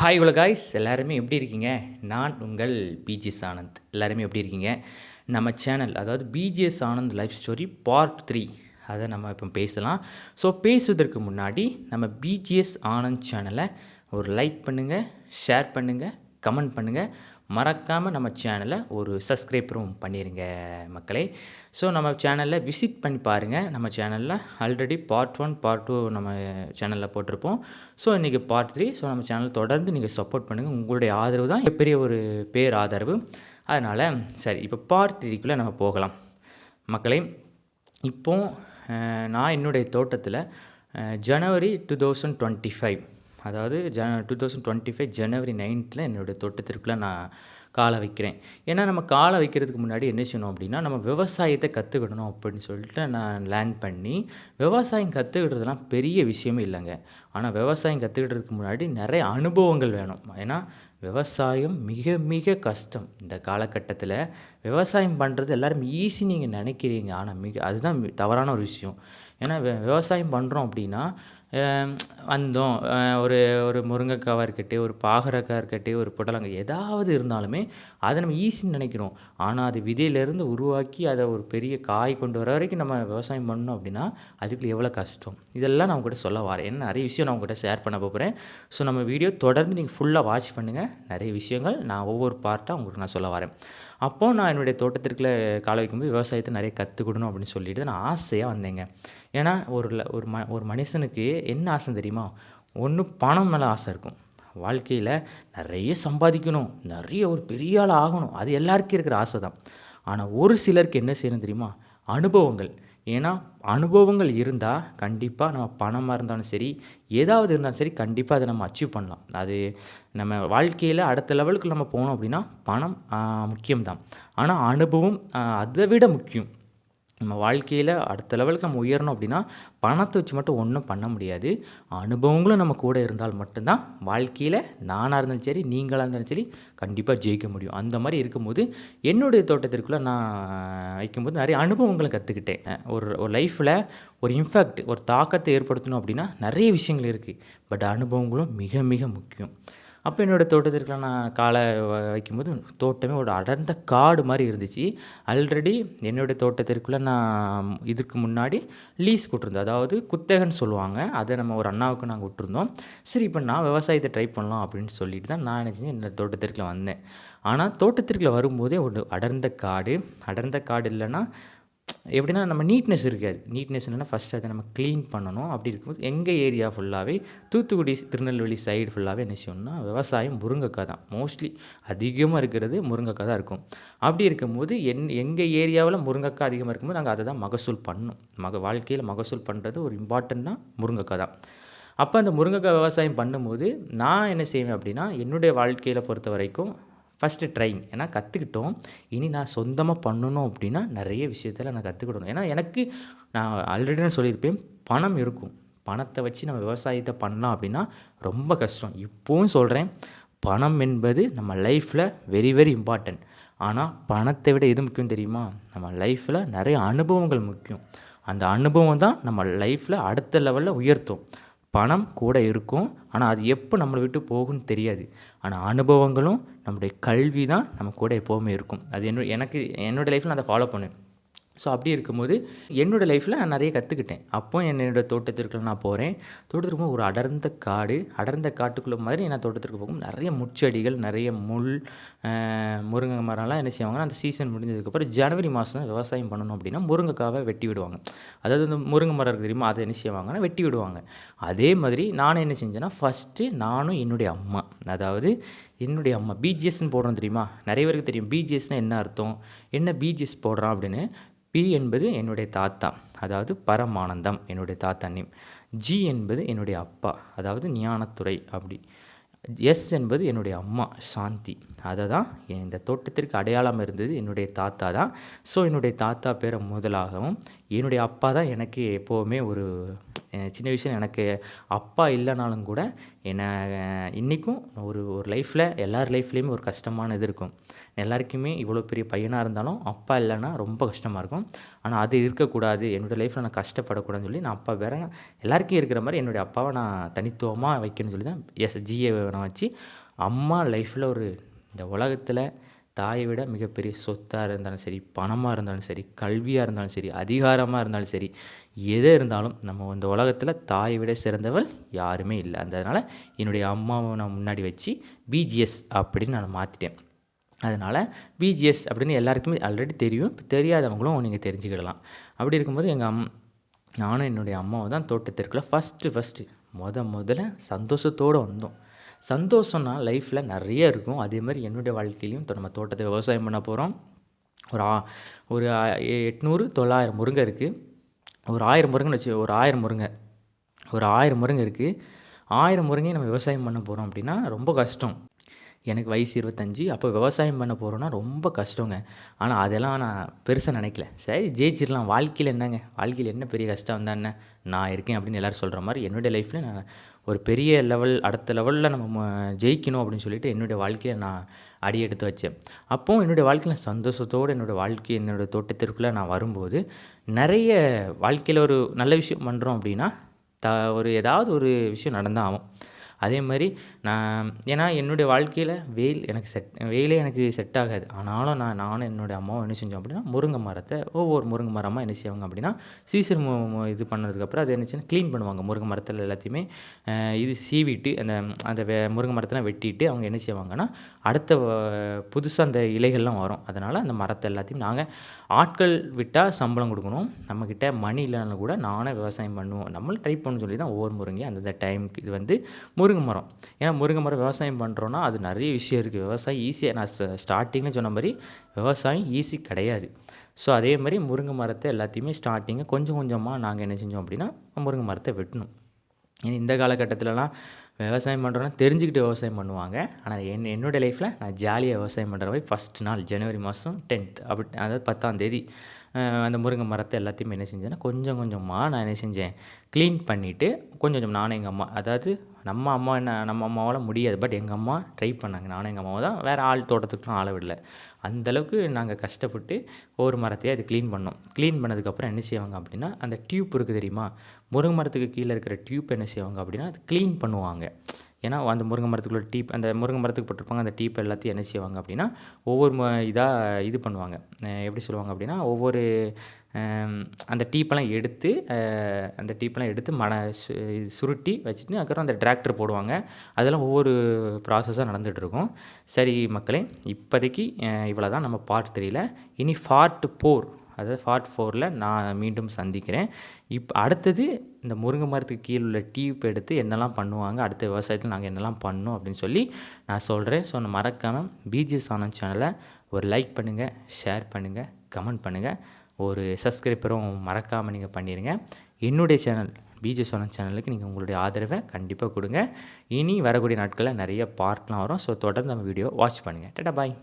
Hi உலக guys எல்லாருமே எப்படி இருக்கீங்க? நான் உங்கள் பிஜிஎஸ் ஆனந்த் எல்லாருமே எப்படி இருக்கீங்க? நம்ம சேனல் அதாவது BGS Anand life story part three அதை நம்ம இப்போ பேசலாம். ஸோ பேசுவதற்கு முன்னாடி நம்ம பிஜிஎஸ் ஆனந்த் சேனலை ஒரு லைக் பண்ணுங்கள் ஷேர் பண்ணுங்கள் கமெண்ட் பண்ணுங்கள் மறக்காமல் நம்ம சேனலை ஒரு சப்ஸ்கிரைபரும் பண்ணிடுங்க மக்களே. ஸோ நம்ம சேனலில் விசிட் பண்ணி பாருங்கள் நம்ம சேனலில் already part one part two நம்ம சேனலில் போட்டிருப்போம். ஸோ இன்றைக்கி பார்ட் த்ரீ. ஸோ நம்ம சேனல் தொடர்ந்து நீங்கள் சப்போர்ட் பண்ணுங்கள் உங்களுடைய ஆதரவு தான் பெரிய ஒரு பேர் ஆதரவு. அதனால் சரி இப்போ பார்ட் த்ரீக்குள்ளே நம்ம போகலாம். மக்களே இப்போது நான் என்னுடைய தோட்டத்தில் ஜனவரி டூ தௌசண்ட் டுவெண்ட்டி ஃபைவ் அதாவது ஜ டூ தௌசண்ட் டுவெண்ட்டி ஃபைவ் ஜனவரி நைன்த்தில் என்னுடைய தோட்டத்திற்குள்ளே நான் காலை வைக்கிறேன். ஏன்னா நம்ம காலை வைக்கிறதுக்கு முன்னாடி என்ன செய்யணும் அப்படின்னா நம்ம விவசாயத்தை கற்றுக்கிடணும் அப்படின்னு சொல்லிட்டு நான் லேர்ன் பண்ணி விவசாயம் கற்றுக்கிட்டதுலாம் பெரிய விஷயமே இல்லைங்க. ஆனால் விவசாயம் கற்றுக்கிட்டதுக்கு முன்னாடி நிறைய அனுபவங்கள் வேணும். ஏன்னா விவசாயம் மிக மிக கஷ்டம் இந்த காலகட்டத்தில். விவசாயம் பண்ணுறது எல்லாரும் ஈஸி நீங்கள் நினைக்கிறீங்க. ஆனால் மிக அதுதான் தவறான ஒரு விஷயம். ஏன்னா விவசாயம் பண்ணுறோம் அப்படின்னா வந்தோம். ஒரு ஒரு முருங்கைக்காவாக இருக்கட்டும் ஒரு பாகரக்காய் இருக்கட்டும் ஒரு புடலங்காய் ஏதாவது இருந்தாலுமே அதை நம்ம ஈஸின்னு நினைக்கிறோம். ஆனால் அது விதையிலேருந்து உருவாக்கி அதை ஒரு பெரிய காய் கொண்டு வர வரைக்கும் நம்ம விவசாயம் பண்ணோம் அப்படின்னா அதுக்குள்ள எவ்வளோ கஷ்டம்? இதெல்லாம் நான் உங்கள்கிட்ட சொல்ல வரேன். ஏன்னா நிறைய விஷயம் நான் உங்கள்கிட்ட ஷேர் பண்ண போகிறேன் ஸோ நம்ம வீடியோ தொடர்ந்து நீங்கள் ஃபுல்லாக வாட்ச் பண்ணுங்கள் நிறைய விஷயங்கள் நான் ஒவ்வொரு பார்ட்டாக உங்களுக்கு நான் சொல்ல வரேன். அப்போது நான் என்னுடைய தோட்டத்திற்குள்ள காலை வைக்கும்போது விவசாயத்தை நிறைய கற்றுக்கணும் அப்படின்னு சொல்லிட்டு நான் ஆசையாக வந்தேங்க. ஏன்னா ஒரு ஒரு ம ஒரு மனுஷனுக்கு என்ன ஆசை தெரியுமா? ஒன்று பணம் மேலே ஆசை இருக்கும். வாழ்க்கையில் நிறைய சம்பாதிக்கணும். நிறைய ஒரு பெரிய ஆள் ஆகணும். அது எல்லாருக்கும் இருக்கிற ஆசை தான். ஆனால் ஒரு சிலருக்கு என்ன செய்யணும் தெரியுமா? அனுபவங்கள். ஏன்னா அனுபவங்கள் இருந்தால் கண்டிப்பாக நம்ம பணமாக இருந்தாலும் சரி ஏதாவது இருந்தாலும் சரி கண்டிப்பாக அதை நம்ம அச்சீவ் பண்ணலாம். அது நம்ம வாழ்க்கையில் அடுத்த லெவலுக்கு நம்ம போனோம் அப்படின்னா பணம் முக்கியம்தான். ஆனால் அனுபவம் அதை விட முக்கியம். நம்ம வாழ்க்கையில் அடுத்த லெவலுக்கு நம்ம உயரணும் அப்படின்னா பணத்தை வச்சு மட்டும் ஒன்றும் பண்ண முடியாது. அனுபவங்களும் நம்ம கூட இருந்தால் மட்டும்தான் வாழ்க்கையில் நானாக இருந்தாலும் சரி நீங்களாக இருந்தாலும் சரி கண்டிப்பாக ஜெயிக்க முடியும். அந்த மாதிரி இருக்கும்போது என்னுடைய தோட்டத்திற்குள்ளே நான் வைக்கும்போது நிறைய அனுபவங்களை கற்றுக்கிட்டேன் ஒரு ஒரு லைஃப்பில் ஒரு இம்பேக்ட் ஒரு தாக்கத்தை ஏற்படுத்தணும் அப்படின்னா நிறைய விஷயங்கள் இருக்குது பட் அனுபவங்களும் மிக மிக முக்கியம். அப்போ என்னோடய தோட்டத்திற்குலாம் நான் காலை வ- வைக்கும்போது தோட்டமே ஒரு அடர்ந்த காடு மாதிரி இருந்துச்சு. ஆல்ரெடி என்னுடைய தோட்டத்திற்குள்ளே நான் இதுக்கு முன்னாடி லீஸ் கொடுத்துருந்தேன். அதாவது குத்தகைன்னு சொல்லுவாங்க. அதை நம்ம ஒரு அண்ணாவுக்கு நாங்கள் விட்டுருந்தோம். சரி இப்போ நான் விவசாயத்தை ட்ரை பண்ணலாம் அப்படின்னு சொல்லிட்டு தான் நான் என்ன செஞ்சேன் என்னோட தோட்டத்திற்குள்ள வந்தேன். ஆனால் தோட்டத்திற்குள்ளே வரும்போதே ஒரு அடர்ந்த காடு. அடர்ந்த காடு இல்லைன்னா எப்படின்னா நம்ம நீட்னஸ் இருக்காது. நீட்னஸ் என்னென்னா ஃபஸ்ட் அதை நம்ம க்ளீன் பண்ணணும். அப்படி இருக்கும்போது எங்கள் ஏரியா ஃபுல்லாகவே தூத்துக்குடி திருநெல்வேலி சைடு ஃபுல்லாகவே என்ன செய்யணும்னா விவசாயம் முருங்கைக்காய் தான். மோஸ்ட்லி அதிகமாக இருக்கிறது முருங்கைக்காய் தான் இருக்கும். அப்படி இருக்கும்போது என் எங்கள் ஏரியாவில் முருங்கைக்காய் அதிகமாக இருக்கும்போது நாங்கள் அதை தான் மகசூல் பண்ணோம் மக வாழ்க்கையில் மகசூல் பண்ணுறது ஒரு இம்பார்ட்டன்னா முருங்கைக்காய் தான். அப்போ அந்த முருங்கைக்காய் விவசாயம் பண்ணும்போது நான் என்ன செய்வேன் அப்படின்னா என்னுடைய வாழ்க்கையில் பொறுத்த வரைக்கும் ஃபஸ்ட்டு ட்ரைங் ஏன்னா கற்றுக்கிட்டோம் இனி நான் சொந்தமாக பண்ணணும் அப்படின்னா நிறைய விஷயத்தில் நான் கற்றுக்கிடணும் ஏன்னா எனக்கு நான் ஆல்ரெடி நான் சொல்லியிருப்பேன் பணம் இருக்கும். பணத்தை வச்சு நம்ம விவசாயத்தை பண்ணலாம் அப்படின்னா ரொம்ப கஷ்டம். இப்போவும் சொல்கிறேன் பணம் என்பது நம்ம லைஃப்பில் வெரி வெரி இம்பார்ட்டன்ட் ஆனால் பணத்தை விட எது முக்கியம் தெரியுமா? நம்ம லைஃப்பில் நிறைய அனுபவங்கள் முக்கியம். அந்த அனுபவம் தான் நம்ம லைஃப்பில் அடுத்த லெவலில் உயர்த்தும். பணம் கூட இருக்கும் ஆனால் அது எப்போ நம்மளை விட்டு போகும்னு தெரியாது. ஆனால் அனுபவங்களும் நம்முடைய கல்வி தான் நம்ம கூட எப்போவுமே இருக்கும். அது என்னோட எனக்கு என்னோடய லைஃப்பில் நான் அதை ஃபாலோ பண்ணேன். ஸோ அப்படி இருக்கும்போது என்னோடய லைஃப்பில் நான் நிறைய கற்றுக்கிட்டேன் அப்போ என்னோடய தோட்டத்திற்கு நான் போகிறேன் தோட்டத்திற்கு போகும் ஒரு அடர்ந்த காடு அடர்ந்த காட்டுக்குள்ளே மாதிரி நான் தோட்டத்திற்கு போகும் நிறைய முச்செடிகள் நிறைய முள் முருங்கை மரம்லாம் என்ன செய்வாங்கன்னா அந்த சீசன் முடிஞ்சதுக்கப்புறம் ஜனவரி மாதம் விவசாயம் பண்ணணும் அப்படின்னா முருங்கைக்காவை வெட்டி விடுவாங்க. அதாவது இந்த முருங்கை மரம் தெரியுமா? அதை என்ன செய்வாங்கன்னா வெட்டி விடுவாங்க. அதே மாதிரி நானும் என்ன செஞ்சேன்னா ஃபஸ்ட்டு நானும் என்னுடைய அம்மா அதாவது என்னுடைய அம்மா பிஜிஎஸ்ன்னு போடுறோம் தெரியுமா? நிறைய பேருக்கு தெரியும். பிஜிஎஸ்னால் என்ன அர்த்தம்? என்ன பிஜிஎஸ் போடுறான் அப்படின்னு பி என்பது என்னுடைய தாத்தா அதாவது பரமானந்தம் என்னுடைய தாத்தா நேம் ஜி என்பது என்னுடைய அப்பா அதாவது ஞானத்துறை அப்படி. எஸ் என்பது என்னுடைய அம்மா சாந்தி. அதை தான் இந்த தோட்டத்திற்கு அடையாளம் இருந்தது என்னுடைய தாத்தா தான். ஸோ என்னுடைய தாத்தா பேரை முதலாகவும் என்னுடைய அப்பா தான் எனக்கு எப்போவுமே ஒரு சின்ன விஷயம். எனக்கு அப்பா இல்லைனாலும் கூட என்னை இன்றைக்கும் ஒரு ஒரு லைஃப்பில் எல்லார் லைஃப்லேயுமே ஒரு கஷ்டமான இது இருக்கும். எல்லாருக்குமே இவ்வளோ பெரிய பையனாக இருந்தாலும் அப்பா இல்லைன்னா ரொம்ப கஷ்டமாக இருக்கும். ஆனால் அது இருக்கக்கூடாது. என்னோடய லைஃப்பில் நான் கஷ்டப்படக்கூடாதுன்னு சொல்லி நான் அப்பா வேற எல்லாருக்கும் இருக்கிற மாதிரி என்னுடைய அப்பாவை நான் தனித்துவமாக வைக்கணும்னு சொல்லி தான் எஸ் ஜிஏ நான் வச்சு அம்மா லைஃப்பில் ஒரு இந்த உலகத்தில் தாயை விட மிகப்பெரிய சொத்தாக இருந்தாலும் சரி பணமாக இருந்தாலும் சரி கல்வியாக இருந்தாலும் சரி அதிகாரமாக இருந்தாலும் சரி எது இருந்தாலும் நம்ம இந்த உலகத்தில் தாயை விட சிறந்தவள் யாருமே இல்லை. அதனால் என்னுடைய அம்மாவை நான் முன்னாடி வச்சு பிஜிஎஸ் அப்படின்னு நான் மாற்றிட்டேன் அதனால் பிஜிஎஸ் அப்படின்னு எல்லாருக்குமே ஆல்ரெடி தெரியும். இப்போ தெரியாதவங்களும் நீங்கள் தெரிஞ்சுக்கிடலாம். அப்படி இருக்கும்போது எங்கள் அம் நானும் என்னுடைய அம்மாவை தான் தோட்டத்திற்குள்ள ஃபஸ்ட்டு ஃபஸ்ட்டு முத முதல்ல சந்தோஷத்தோடு வந்தோம். சந்தோஷம்னா லைஃப்பில் நிறைய இருக்கும். அதே மாதிரி என்னுடைய வாழ்க்கையிலையும் இப்போ நம்ம தோட்டத்தை விவசாயம் பண்ண போகிறோம் ஒரு ஆ ஒரு எட்நூறு தொள்ளாயிரம் முருங்கை இருக்குது ஒரு ஆயிரம் முருங்கைன்னு வச்சு ஒரு ஆயிரம் முருங்கை. ஒரு ஆயிரம் முருங்கை இருக்குது ஆயிரம் முருங்கையை நம்ம விவசாயம் பண்ண போகிறோம் அப்படின்னா ரொம்ப கஷ்டம். எனக்கு வயசு இருபத்தஞ்சி அப்போ விவசாயம் பண்ண போகிறோன்னா ரொம்ப கஷ்டங்க. ஆனால் அதெல்லாம் நான் பெருசாக நினைக்கல. சரி ஜெயிச்சிடலாம். வாழ்க்கையில் என்னங்க? வாழ்க்கையில் என்ன பெரிய கஷ்டம் வந்தா என்ன? நான் இருக்கேன் அப்படின்னு எல்லோரும் சொல்கிற மாதிரி என்னுடைய லைஃப்பில் நான் ஒரு பெரிய லெவல் அடுத்த லெவலில் நம்ம ம- ஜெயிக்கணும் அப்படின்னு சொல்லிட்டு என்னுடைய வாழ்க்கையை நான் அடி எடுத்து வச்சேன். அப்போது என்னுடைய வாழ்க்கையில் சந்தோஷத்தோடு என்னோடய வாழ்க்கை என்னோடய தோட்டத்திற்குள்ளே நான் வரும்போது நிறைய வாழ்க்கையில் ஒரு நல்ல விஷயம் பண்ணுறோம் அப்படின்னா த ஒரு ஏதாவது ஒரு விஷயம் நடந்தால் ஆகும் அதே மாதிரி நான் ஏன்னா என்னுடைய வாழ்க்கையில் வெயில் எனக்கு செட் வெயிலே எனக்கு செட் ஆகாது. ஆனாலும் நான் நானும் என்னுடைய அம்மாவும் என்ன செஞ்சோம் அப்படின்னா முருங்கை மரத்தை ஒவ்வொரு முருங்கை மரமாக என்ன செய்வாங்க அப்படின்னா சீசன் இது பண்ணதுக்கப்புறம் அது என்னச்சுன்னா க்ளீன் பண்ணுவாங்க. முருங்கை மரத்தில் எல்லாத்தையுமே இது சீவிட்டு அந்த அந்த வெ முருங்கை மரத்தெல்லாம் வெட்டிட்டு அவங்க என்ன செய்வாங்கன்னா அடுத்த புதுசாக அந்த இலைகள்லாம் வரும். அதனால் அந்த மரத்தை எல்லாத்தையும் நாங்கள் ஆட்கள் விட்டால் சம்பளம் கொடுக்கணும். நம்மக்கிட்ட மணி இல்லைனாலும் கூட நானே விவசாயம் பண்ணுவோம். நம்மளும் ட்ரை பண்ணணும்னு சொல்லி தான் ஒவ்வொரு முருங்கையும் அந்தந்த டைமுக்கு இது வந்து முருங்கை மரம். ஏன்னா முருங்கை மரம் விவசாயம் பண்ணுறோன்னா அது நிறைய விஷயம் இருக்குது விவசாயம் ஈஸியாக நான் ஸ்டார்டிங்கில் சொன்ன மாதிரி விவசாயம் ஈஸி கிடையாது. ஸோ அதே மாதிரி முருங்கை மரத்தை எல்லாத்தையுமே ஸ்டார்டிங்கை கொஞ்சம் கொஞ்சமாக நாங்கள் என்ன செஞ்சோம் அப்படின்னா முருங்கை மரத்தை வெட்டணும். ஏன்னா இந்த காலகட்டத்திலலாம் விவசாயம் பண்ணுறோன்னா தெரிஞ்சுக்கிட்டு விவசாயம் பண்ணுவாங்க. ஆனால் என் என்னோடய லைஃப்பில் நான் ஜாலியாக விவசாயம் பண்ணுற மாதிரி ஃபஸ்ட் நாள் ஜனவரி மாதம் டென்த் அப்படி அதாவது பத்தாம் தேதி அந்த முருங்கை மரத்தை எல்லாத்தையுமே என்ன செஞ்சேன்னா கொஞ்சம் கொஞ்சமாக நான் என்ன செஞ்சேன் க்ளீன் பண்ணிவிட்டு கொஞ்சம் கொஞ்சம் நானும் எங்கள் அம்மா அதாவது நம்ம அம்மா என்ன நம்ம அம்மாவால் முடியாது. பட் எங்கள் அம்மா ட்ரை பண்ணாங்க. நானும் எங்கள் அம்மாவை தான் வேறு ஆள் தோட்டத்துக்குலாம் ஆள விடல. அந்தளவுக்கு நாங்கள் கஷ்டப்பட்டு ஒவ்வொரு மரத்தையே அது க்ளீன் பண்ணோம். க்ளீன் பண்ணதுக்கப்புறம் என்ன செய்வாங்க அப்படின்னா அந்த டியூப் இருக்குது தெரியுமா? முருங்கை மரத்துக்கு கீழே இருக்கிற டியூப் என்ன செய்வாங்க அப்படின்னா அது க்ளீன் பண்ணுவாங்க. ஏன்னா அந்த முருங்கை மரத்துக்குள்ள டீப் அந்த முருங்கை மரத்துக்கு போட்டிருப்பாங்க. அந்த டீப் எல்லாத்தையும் என்ன செய்வாங்க அப்படின்னா ஒவ்வொரு இதாக இது பண்ணுவாங்க. எப்படி சொல்லுவாங்க அப்படின்னா ஒவ்வொரு அந்த டீப்பெல்லாம் எடுத்து அந்த டீப்பெல்லாம் எடுத்து மட சு சுருட்டி வச்சுட்டு அதுக்கப்புறம் அந்த டிராக்டர் போடுவாங்க. அதெல்லாம் ஒவ்வொரு ப்ராசஸாக நடந்துகிட்ருக்கும். சரி மக்களே இப்போதைக்கு இவ்வளோ தான் நம்ம பார்ட் தெரியல இனி ஃபார்ட் ஃபோர் அதாவது ஃபார்ட் ஃபோரில் நான் மீண்டும் சந்திக்கிறேன். இப்போ அடுத்தது இந்த முருங்கை மரத்துக்கு கீழே உள்ள டீப் எடுத்து என்னெல்லாம் பண்ணுவாங்க அடுத்த விவசாயத்தில் நாங்கள் என்னெல்லாம் பண்ணோம் அப்படின்னு சொல்லி நான் சொல்கிறேன் ஸோ நான் மறக்காமல் பிஜிஎஸ் ஆனந்த் சேனலை ஒரு லைக் பண்ணுங்கள் ஷேர் பண்ணுங்கள் கமெண்ட் பண்ணுங்கள் ஒரு சப்ஸ்கிரைபரும் மறக்காமல் நீங்கள் பண்ணிடுங்க என்னுடைய சேனல் பிஜே ஆனந்த் சேனலுக்கு நீங்கள் உங்களுடைய ஆதரவை கண்டிப்பாக கொடுங்க. இனி வரக்கூடிய நாட்களில் நிறைய பார்ட்லாம் வரும். ஸோ தொடர்ந்து நம்ம வீடியோ வாட்ச் பண்ணுங்கள் டட்டா பாய்